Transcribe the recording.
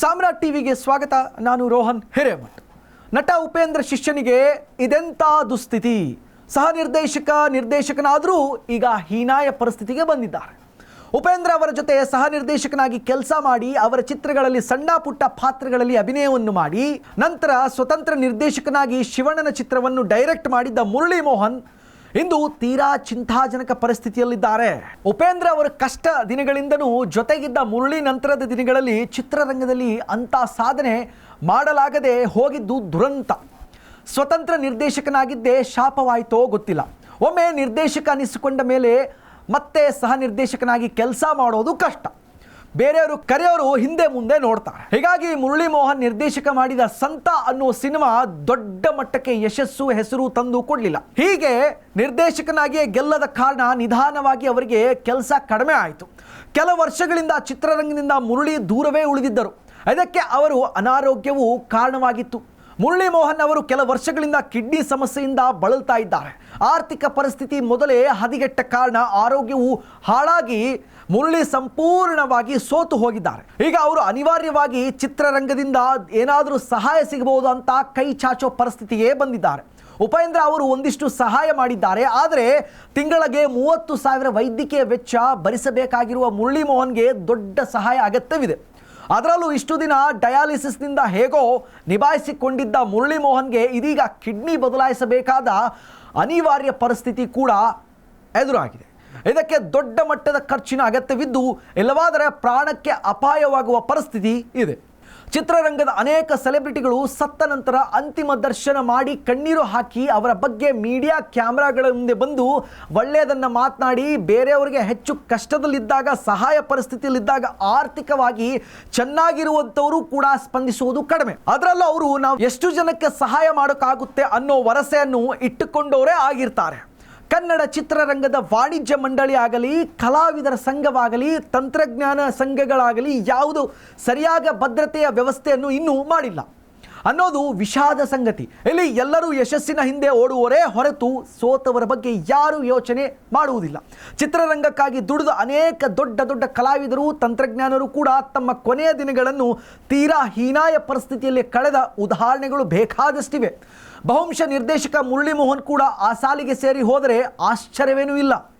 ಸಾಮ್ರಾಟ್ ಟಿವಿಗೆ ಸ್ವಾಗತ. ನಾನು ರೋಹನ್ ಹಿರೇಮಠ್. ನಟ ಉಪೇಂದ್ರ ಶಿಷ್ಯನಿಗೆ ಇದೆಂಥ ದುಸ್ಥಿತಿ? ಸಹ ನಿರ್ದೇಶಕ, ನಿರ್ದೇಶಕನಾದರೂ ಈಗ ಹೀನಾಯ ಪರಿಸ್ಥಿತಿಗೆ ಬಂದಿದ್ದಾರೆ. ಉಪೇಂದ್ರ ಅವರ ಜೊತೆ ಸಹ ನಿರ್ದೇಶಕನಾಗಿ ಕೆಲಸ ಮಾಡಿ, ಅವರ ಚಿತ್ರಗಳಲ್ಲಿ ಸಣ್ಣ ಪುಟ್ಟ ಪಾತ್ರಗಳಲ್ಲಿ ಅಭಿನಯವನ್ನು ಮಾಡಿ, ನಂತರ ಸ್ವತಂತ್ರ ನಿರ್ದೇಶಕನಾಗಿ ಶಿವಣ್ಣನ ಚಿತ್ರವನ್ನು ಡೈರೆಕ್ಟ್ ಮಾಡಿದ್ದ ಮುರಳಿ ಮೋಹನ್ ಇಂದು ತೀರಾ ಚಿಂತಾಜನಕ ಪರಿಸ್ಥಿತಿಯಲ್ಲಿದ್ದಾರೆ. ಉಪೇಂದ್ರ ಅವರ ಕಷ್ಟ ದಿನಗಳಿಂದನೂ ಜೊತೆಗಿದ್ದ ಮುರಳಿ ನಂತರದ ದಿನಗಳಲ್ಲಿ ಚಿತ್ರರಂಗದಲ್ಲಿ ಅಂಥ ಸಾಧನೆ ಮಾಡಲಾಗದೆ ಹೋಗಿದ್ದು ದುರಂತ. ಸ್ವತಂತ್ರ ನಿರ್ದೇಶಕನಾಗಿದ್ದೇ ಶಾಪವಾಯಿತೋ ಗೊತ್ತಿಲ್ಲ. ಒಮ್ಮೆ ನಿರ್ದೇಶಕ ಅನಿಸಿಕೊಂಡ ಮೇಲೆ ಮತ್ತೆ ಸಹ ನಿರ್ದೇಶಕನಾಗಿ ಕೆಲಸ ಮಾಡೋದು ಕಷ್ಟ. ಬೇರೆಯವರು ಕರೆಯವರು ಹಿಂದೆ ಮುಂದೆ ನೋಡ್ತಾರೆ. ಹೀಗಾಗಿ ಮುರಳಿ ಮೋಹನ್ ನಿರ್ದೇಶಕ ಮಾಡಿದ ಸಂತ ಅನ್ನುವ ಸಿನಿಮಾ ದೊಡ್ಡ ಮಟ್ಟಕ್ಕೆ ಯಶಸ್ಸು ಹೆಸರು ತಂದು ಕೊಡಲಿಲ್ಲ. ಹೀಗೆ ನಿರ್ದೇಶಕನಾಗಿಯೇ ಗೆಲ್ಲದ ಕಾರಣ ನಿಧಾನವಾಗಿ ಅವರಿಗೆ ಕೆಲಸ ಕಡಿಮೆ ಆಯಿತು. ಕೆಲ ವರ್ಷಗಳಿಂದ ಚಿತ್ರರಂಗದಿಂದ ಮುರಳಿ ದೂರವೇ ಉಳಿದಿದ್ದರು. ಅದಕ್ಕೆ ಅವರು ಅನಾರೋಗ್ಯವು ಕಾರಣವಾಗಿತ್ತು. ಮುರಳಿ ಮೋಹನ್ ಅವರು ಕೆಲ ವರ್ಷಗಳಿಂದ ಕಿಡ್ನಿ ಸಮಸ್ಯೆಯಿಂದ ಬಳಲ್ತಾ ಇದ್ದಾರೆ. ಆರ್ಥಿಕ ಪರಿಸ್ಥಿತಿ ಮೊದಲೇ ಹದಿಗೆಟ್ಟ ಕಾರಣ ಆರೋಗ್ಯವು ಹಾಳಾಗಿ ಮುರಳಿ ಸಂಪೂರ್ಣವಾಗಿ ಸೋತು ಹೋಗಿದ್ದಾರೆ. ಈಗ ಅವರು ಅನಿವಾರ್ಯವಾಗಿ ಚಿತ್ರರಂಗದಿಂದ ಏನಾದರೂ ಸಹಾಯ ಸಿಗಬಹುದು ಅಂತ ಕೈ ಚಾಚೋ ಪರಿಸ್ಥಿತಿಯೇ ಬಂದಿದ್ದಾರೆ. ಉಪೇಂದ್ರ ಅವರು ಒಂದಿಷ್ಟು ಸಹಾಯ ಮಾಡಿದ್ದಾರೆ. ಆದರೆ ತಿಂಗಳಿಗೆ ಮೂವತ್ತು ಸಾವಿರ ವೈದ್ಯಕೀಯ ವೆಚ್ಚ ಭರಿಸಬೇಕಾಗಿರುವ ಮುರಳಿ ಮೋಹನ್ಗೆ ದೊಡ್ಡ ಸಹಾಯ ಅಗತ್ಯವಿದೆ. ಅದರಲ್ಲೂ ಇಷ್ಟು ದಿನ ಡಯಾಲಿಸಿಸ್ನಿಂದ ಹೇಗೋ ನಿಭಾಯಿಸಿಕೊಂಡಿದ್ದ ಮುರಳಿ ಮೋಹನ್ಗೆ ಇದೀಗ ಕಿಡ್ನಿ ಬದಲಾಯಿಸಬೇಕಾದ ಅನಿವಾರ್ಯ ಪರಿಸ್ಥಿತಿ ಕೂಡ ಎದುರಾಗಿದೆ. ಇದಕ್ಕೆ ದೊಡ್ಡ ಮಟ್ಟದ ಖರ್ಚಿನ ಅಗತ್ಯವಿದ್ದು ಇಲ್ಲವಾದರೆ ಪ್ರಾಣಕ್ಕೆ ಅಪಾಯವಾಗುವ ಪರಿಸ್ಥಿತಿ ಇದೆ. ಚಿತ್ರರಂಗದ ಅನೇಕ ಸೆಲೆಬ್ರಿಟಿಗಳು ಸತ್ತ ನಂತರ ಅಂತಿಮ ದರ್ಶನ ಮಾಡಿ ಕಣ್ಣೀರು ಹಾಕಿ ಅವರ ಬಗ್ಗೆ ಮೀಡಿಯಾ ಕ್ಯಾಮ್ರಾಗಳ ಮುಂದೆ ಬಂದು ಒಳ್ಳೆಯದನ್ನು ಮಾತನಾಡಿ, ಬೇರೆಯವರಿಗೆ ಹೆಚ್ಚು ಕಷ್ಟದಲ್ಲಿದ್ದಾಗ, ಸಹಾಯ ಪರಿಸ್ಥಿತಿಯಲ್ಲಿದ್ದಾಗ ಆರ್ಥಿಕವಾಗಿ ಚೆನ್ನಾಗಿರುವಂಥವರು ಕೂಡ ಸ್ಪಂದಿಸುವುದು ಕಡಿಮೆ. ಅದರಲ್ಲೂ ಅವರು ನಾವು ಎಷ್ಟು ಜನಕ್ಕೆ ಸಹಾಯ ಮಾಡೋಕ್ಕಾಗುತ್ತೆ ಅನ್ನೋ ವರಸೆಯನ್ನು ಇಟ್ಟುಕೊಂಡವರೇ ಆಗಿರ್ತಾರೆ. ಕನ್ನಡ ಚಿತ್ರರಂಗದ ವಾಣಿಜ್ಯ ಮಂಡಳಿ ಆಗಲಿ, ಕಲಾವಿದರ ಸಂಘವಾಗಲಿ, ತಂತ್ರಜ್ಞಾನ ಸಂಘಗಳಾಗಲಿ ಯಾವುದು ಸರಿಯಾದ ಭದ್ರತೆಯ ವ್ಯವಸ್ಥೆಯನ್ನು ಇನ್ನೂ ಮಾಡಿಲ್ಲ. ಅನ್ನೋದು ವಿಷಾದ ಸಂಗತಿ. ಇಲ್ಲಿ ಎಲ್ಲರೂ ಯಶಸ್ಸಿನ ಹಿಂದೆ ಓಡುವರೇ ಹೊರತು ಸೋತವರ ಬಗ್ಗೆ ಯಾರೂ ಯೋಚನೆ ಮಾಡುವುದಿಲ್ಲ. ಚಿತ್ರರಂಗಕ್ಕಾಗಿ ದುಡಿದ ಅನೇಕ ದೊಡ್ಡ ದೊಡ್ಡ ಕಲಾವಿದರು, ತಂತ್ರಜ್ಞಾನರು ಕೂಡ ತಮ್ಮ ಕೊನೆಯ ದಿನಗಳನ್ನು ತೀರಾ ಹೀನಾಯ ಪರಿಸ್ಥಿತಿಯಲ್ಲಿ ಕಳೆದ ಉದಾಹರಣೆಗಳು ಬೇಕಾದಷ್ಟಿವೆ. ಬಹುಂಶ ನಿರ್ದೇಶಕ ಮುರಳಿ ಮೋಹನ್ ಕೂಡ ಆ ಸಾಲಿಗೆ ಸೇರಿ ಹೋದರೆ ಆಶ್ಚರ್ಯವೇನೂ ಇಲ್ಲ.